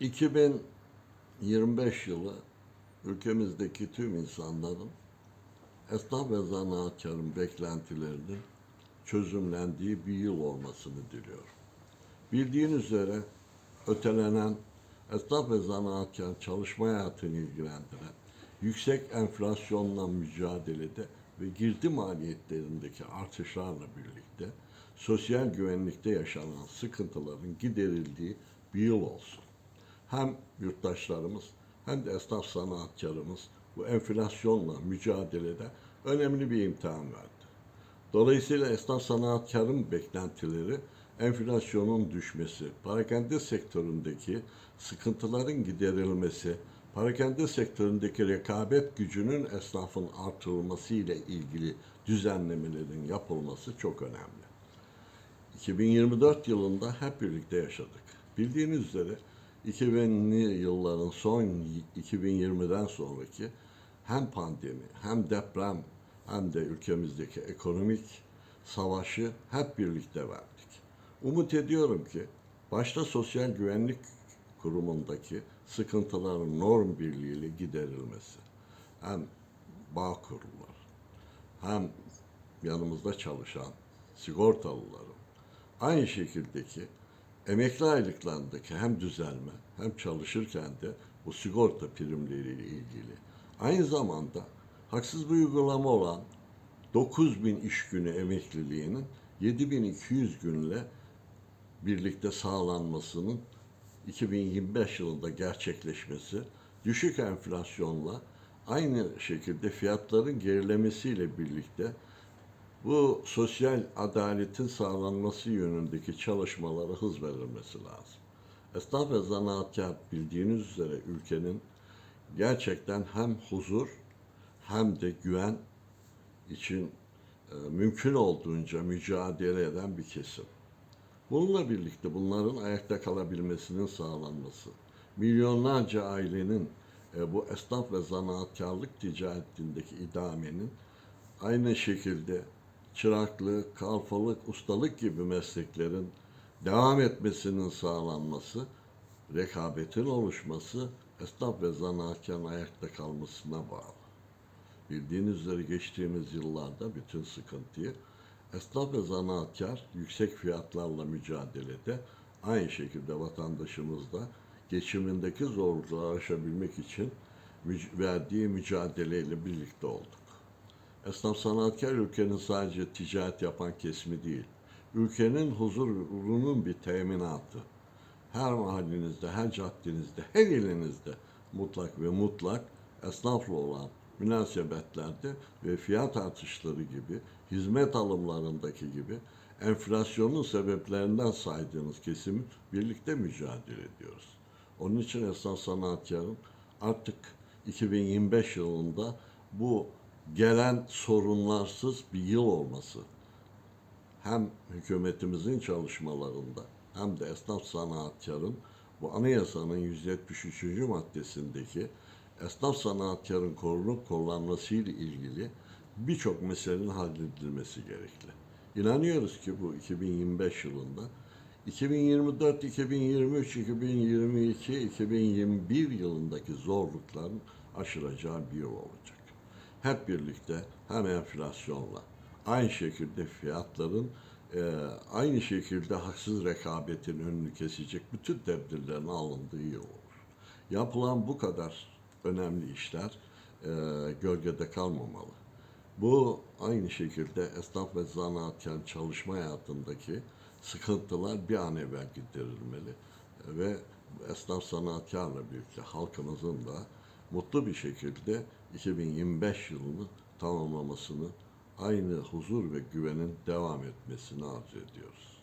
2025 yılı ülkemizdeki tüm insanların esnaf ve zanaatkarın beklentilerinin çözümlendiği bir yıl olmasını diliyorum. Bildiğiniz üzere ötelenen esnaf ve zanaatkar çalışma hayatını ilgilendiren yüksek enflasyonla mücadelede ve girdi maliyetlerindeki artışlarla birlikte sosyal güvenlikte yaşanan sıkıntıların giderildiği bir yıl olsun. Hem yurttaşlarımız hem de esnaf sanatkarımız bu enflasyonla mücadelede önemli bir imtihan verdi. Dolayısıyla esnaf sanatkarın beklentileri enflasyonun düşmesi, parakende sektöründeki sıkıntıların giderilmesi, parakende sektöründeki rekabet gücünün esnafın artırılması ile ilgili düzenlemelerin yapılması çok önemli. 2024 yılında hep birlikte yaşadık. Bildiğiniz üzere 2000'li yılların son 2020'den sonraki hem pandemi hem deprem hem de ülkemizdeki ekonomik savaşı hep birlikte verdik. Umut ediyorum ki başta sosyal güvenlik kurumundaki sıkıntıların norm birliğiyle giderilmesi hem bağ kurullar hem yanımızda çalışan sigortalıların aynı şekildeki emekli aylıklarındaki hem düzelme hem çalışırken de bu sigorta primleriyle ilgili. Aynı zamanda haksız bir uygulama olan 9000 iş günü emekliliğinin 7200 günle birlikte sağlanmasının 2025 yılında gerçekleşmesi düşük enflasyonla aynı şekilde fiyatların gerilemesiyle birlikte bu sosyal adaletin sağlanması yönündeki çalışmalara hız verilmesi lazım. Esnaf ve zanaatkar bildiğiniz üzere ülkenin gerçekten hem huzur hem de güven için e, mümkün olduğunca mücadele eden bir kesim. Bununla birlikte bunların ayakta kalabilmesinin sağlanması, milyonlarca ailenin e, bu esnaf ve zanaatkarlık ticaretindeki idamenin aynı şekilde çıraklık, kalfalık, ustalık gibi mesleklerin devam etmesinin sağlanması, rekabetin oluşması, esnaf ve zanaatkarın ayakta kalmasına bağlı. Bildiğiniz üzere geçtiğimiz yıllarda bütün sıkıntıyı esnaf ve zanaatkar yüksek fiyatlarla mücadelede aynı şekilde vatandaşımız da geçimindeki zorlukları aşabilmek için verdiği mücadeleyle birlikte olduk. Esnaf sanatkar ülkenin sadece ticaret yapan kesimi değil, ülkenin huzurunun bir teminatı. Her mahallenizde, her caddenizde, her ilinizde mutlak ve mutlak esnafla olan münasebetlerde ve fiyat artışları gibi, hizmet alımlarındaki gibi enflasyonun sebeplerinden saydığınız kesimi birlikte mücadele ediyoruz. Onun için esnaf sanatkarın artık 2025 yılında bu gelen sorunlarsız bir yıl olması hem hükümetimizin çalışmalarında hem de esnaf sanatkarın bu anayasanın 173. maddesindeki esnaf sanatkarın korunup kollanması ile ilgili birçok meselenin halledilmesi gerekli. İnanıyoruz ki bu 2025 yılında 2024, 2023, 2022, 2021 yılındaki zorlukların aşılacağı bir yıl olacak. Hep birlikte hem enflasyonla aynı şekilde fiyatların e, aynı şekilde haksız rekabetin önünü kesecek bütün tedbirlerin alındığı yıl olur. Yapılan bu kadar önemli işler e, gölgede kalmamalı. Bu aynı şekilde esnaf ve zanaatkar çalışma hayatındaki sıkıntılar bir an evvel giderilmeli ve esnaf sanatkarla birlikte halkımızın da mutlu bir şekilde 2025 yılını tamamlamasını, aynı huzur ve güvenin devam etmesini arzu ediyoruz.